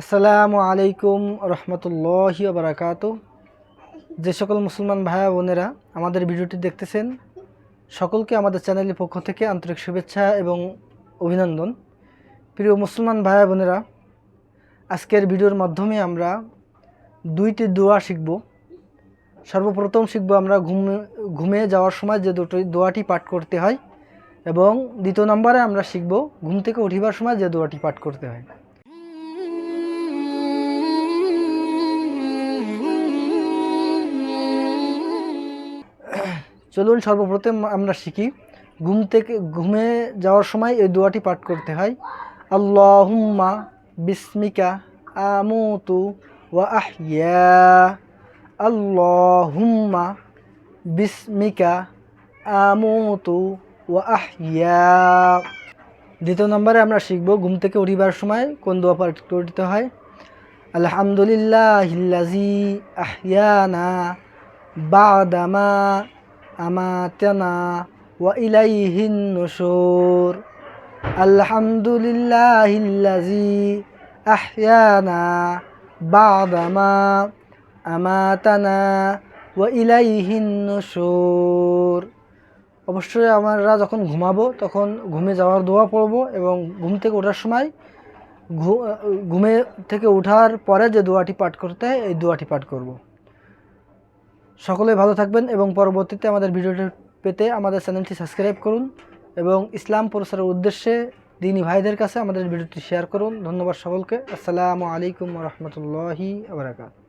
আসসালামু আলাইকুম রহমতুল্লাহি বারাকাত যে সকল মুসলমান ভাইয়া বোনেরা আমাদের ভিডিওটি দেখতেছেন, সকলকে আমাদের চ্যানেলের পক্ষ থেকে আন্তরিক শুভেচ্ছা এবং অভিনন্দন। প্রিয় মুসলমান ভাইয়া বোনেরা, আজকের ভিডিওর মাধ্যমে আমরা দুইটি দোয়া শিখব। সর্বপ্রথম শিখব আমরা ঘুম ঘুমে যাওয়ার সময় যে দুটো দোয়াটি পাঠ করতে হয় এবং দ্বিতীয় নম্বরে আমরা শিখব ঘুম থেকে উঠিবার সময় যে দোয়াটি পাঠ করতে হয়। চলুন সর্বপ্রথম আমরা শিখি। ঘুম থেকে, ঘুমে যাওয়ার সময় এই দোয়াটি পাঠ করতে হয়। আল্লাহুম্মা বিস্মিকা আমুতু ওয়া আহইয়া। আল্লাহুম্মা বিস্মিকা আমুতু ওয়া আহইয়া। দ্বিতীয় নম্বরে আমরা শিখব ঘুম থেকে উঠিবার সময় কোন দোয়া পাঠ করতে হয়। আলহামদুলিল্লাহ আহিয়ানা বাদামা আমাতানা অবশ্যই আমরা যখন ঘুমাবো, তখন ঘুমে যাওয়ার দোয়া পড়ব এবং ঘুম থেকে ওঠার সময় ঘুমে থেকে ওঠার পরে যে দোয়াটি পাঠ করতে হয়, এই দোয়াটি পাঠ করব। সকলে ভালো থাকবেন এবং পরবর্তীতে আমাদের ভিডিওটি পেতে আমাদের চ্যানেলটি সাবস্ক্রাইব করুন এবং ইসলাম প্রসারের উদ্দেশ্যে দিনী ভাইদের কাছে আমাদের ভিডিওটি শেয়ার করুন। ধন্যবাদ সকলকে। আসসালামু আলাইকুম রহমতুল্লাহি আবরাকাত